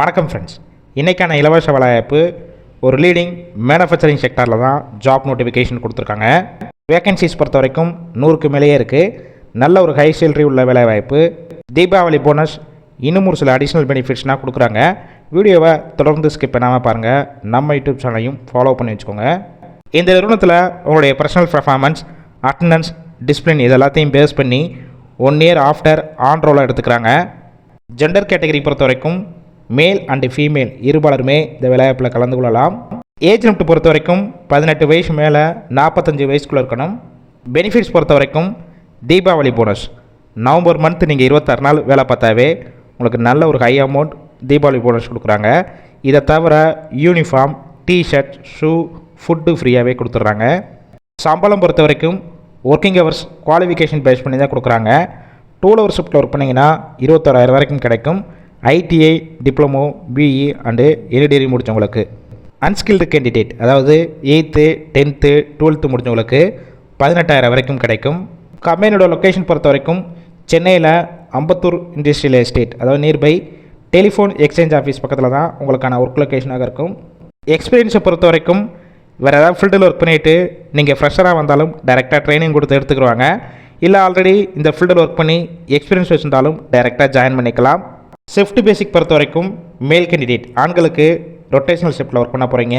வணக்கம் ஃப்ரெண்ட்ஸ் இன்றைக்கான இலவச வேலைவாய்ப்பு ஒரு லீடிங் மேனுஃபேக்சரிங் செக்டாரில் தான் ஜாப் நோட்டிஃபிகேஷன் கொடுத்துருக்காங்க. வேகன்சிஸ் பொறுத்த வரைக்கும் நூறுக்கு மேலேயே இருக்குது நல்ல ஒரு ஹை சேலரி உள்ள வேலைவாய்ப்பு. தீபாவளி போனஸ் இன்னும் ஒரு சில அடிஷ்னல் பெனிஃபிட்ஸ்னால் கொடுக்குறாங்க. வீடியோவை தொடர்ந்து ஸ்கிப் பண்ணாமல் பாருங்கள் நம்ம யூடியூப் சேனலையும் ஃபாலோ பண்ணி வச்சுக்கோங்க. இந்த நிறுவனத்தில் உங்களுடைய பர்சனல் பர்ஃபார்மன்ஸ் அட்டண்டன்ஸ் டிசிப்ளின் இது எல்லாத்தையும் பேஸ் பண்ணி ஒன் இயர் ஆஃப்டர் ஆன் ரோலாக எடுத்துக்கிறாங்க. ஜெண்டர் கேட்டகரி பொறுத்த வரைக்கும் மேல் அண்டு ஃபீமேல் இருபாலருமே இந்த விளையாட்டில் கலந்து கொள்ளலாம். ஏஜ் லிமிட் பொறுத்த வரைக்கும் பதினெட்டு வயசு மேலே நாற்பத்தஞ்சு வயசுக்குள்ளே இருக்கணும். பெனிஃபிட்ஸ் பொறுத்த வரைக்கும் தீபாவளி போனஸ் நவம்பர் மந்த் நீங்கள் இருபத்தாறு நாள் வேலை பார்த்தாவே உங்களுக்கு நல்ல ஒரு ஹை அமௌண்ட் தீபாவளி போனஸ் கொடுக்குறாங்க. இதை தவிர யூனிஃபார்ம் டிஷர்ட் ஷூ ஃபுட்டு ஃப்ரீயாகவே கொடுத்துட்றாங்க. சம்பளம் பொறுத்த வரைக்கும் ஒர்க்கிங் ஹவர்ஸ் குவாலிஃபிகேஷன் பேஸ் பண்ணி தான் கொடுக்குறாங்க. டூ ஹவர் ஷிஃப்ட்டில் ஒர்க் பண்ணிங்கன்னா இருபத்தோராயிரம் வரைக்கும் கிடைக்கும். ITI diploma BE and any degree முடித்தவங்களுக்கு unskilled candidate அதாவது எயித்து டென்த்து டுவெல்த்து முடிஞ்சவங்களுக்கு பதினெட்டாயிரம் வரைக்கும் கிடைக்கும். கம்பெனியோட லொக்கேஷன் பொறுத்த வரைக்கும் சென்னையில் அம்பத்தூர் இண்டஸ்ட்ரியல் எஸ்டேட் அதாவது நியர்பை டெலிஃபோன் எக்ஸ்சேஞ்ச் ஆஃபீஸ் பக்கத்தில் தான் உங்களுக்கான ஒர்க் லொக்கேஷனாக இருக்கும். எக்ஸ்பீரியன்ஸை பொறுத்த வரைக்கும் வேறு ஏதாவது ஃபீல்டில் ஒர்க் பண்ணிவிட்டு நீங்கள் ஃப்ரெஷராக வந்தாலும் டைரெக்டாக ட்ரைனிங் கொடுத்து எடுத்துக்கிடுவாங்க இல்லை ஆல்ரெடி இந்த ஃபீல்டில் ஒர்க் பண்ணி எக்ஸ்பீரியன்ஸ் வச்சுருந்தாலும் டைரெக்டாக ஜாயின் பண்ணிக்கலாம். ஷிஃப்ட் பேசிக் பொறுத்த வரைக்கும் மேல் கேண்டிடேட் ஆண்களுக்கு ரொட்டேஷனல் ஷிஃப்ட்டில் ஒர்க் பண்ண போகிறீங்க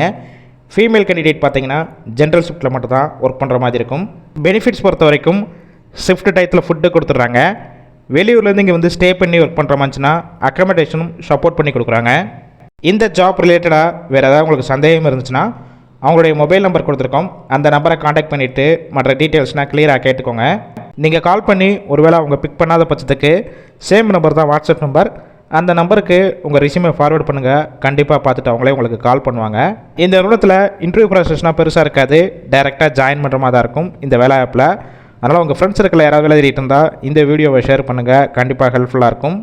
ஃபீமேல் கேண்டிடேட் பார்த்தீங்கன்னா ஜென்ரல் ஷிஃப்ட்டில் மட்டும் தான் ஒர்க் பண்ணுற மாதிரி இருக்கும். பெனிஃபிட்ஸ் பொறுத்த வரைக்கும் ஷிஃப்ட் டயத்தில் ஃபுட்டு கொடுத்துட்றாங்க. வெளியூர்லேருந்து இங்கே வந்து ஸ்டே பண்ணி ஒர்க் பண்ணுற மாதிரிச்சுன்னா அக்கமடேஷனும் சப்போர்ட் பண்ணி கொடுக்குறாங்க. இந்த ஜாப் ரிலேட்டடாக வேறு ஏதாவது உங்களுக்கு சந்தேகம் இருந்துச்சுன்னா அவங்களுடைய மொபைல் நம்பர் கொடுத்துருக்கோம். அந்த நம்பரை காண்டாக்ட் பண்ணிவிட்டு மற்ற டீட்டெயில்ஸ்னால் கிளியராக கேட்டுக்கோங்க. நீங்கள் கால் பண்ணி ஒருவேளை அவங்க பிக் பண்ணாத பட்சத்துக்கு சேம் நம்பர் தான் வாட்ஸ்அப் நம்பர் அந்த நம்பருக்கு உங்கள் ரிசியூமை ஃபார்வேர்ட் பண்ணுங்கள் கண்டிப்பாக பார்த்துட்டு அவங்களே உங்களுக்கு கால் பண்ணுவாங்க. இந்த நிறுவனத்தில் இன்டர்வியூ ப்ராசஸ்னால் பெருசாக இருக்காது. டைரெக்டாக ஜாயின் பண்ணுற மாதிரி தான் இருக்கும் இந்த வேலை ஆப்பில் அதனால் உங்கள் ஃப்ரெண்ட்ஸ் சர்க்கிளில் யாராவது வேலை தேடிட்டு இருந்தால் இந்த வீடியோவை ஷேர் பண்ணுங்கள் கண்டிப்பாக ஹெல்ப்ஃபுல்லாக இருக்கும்.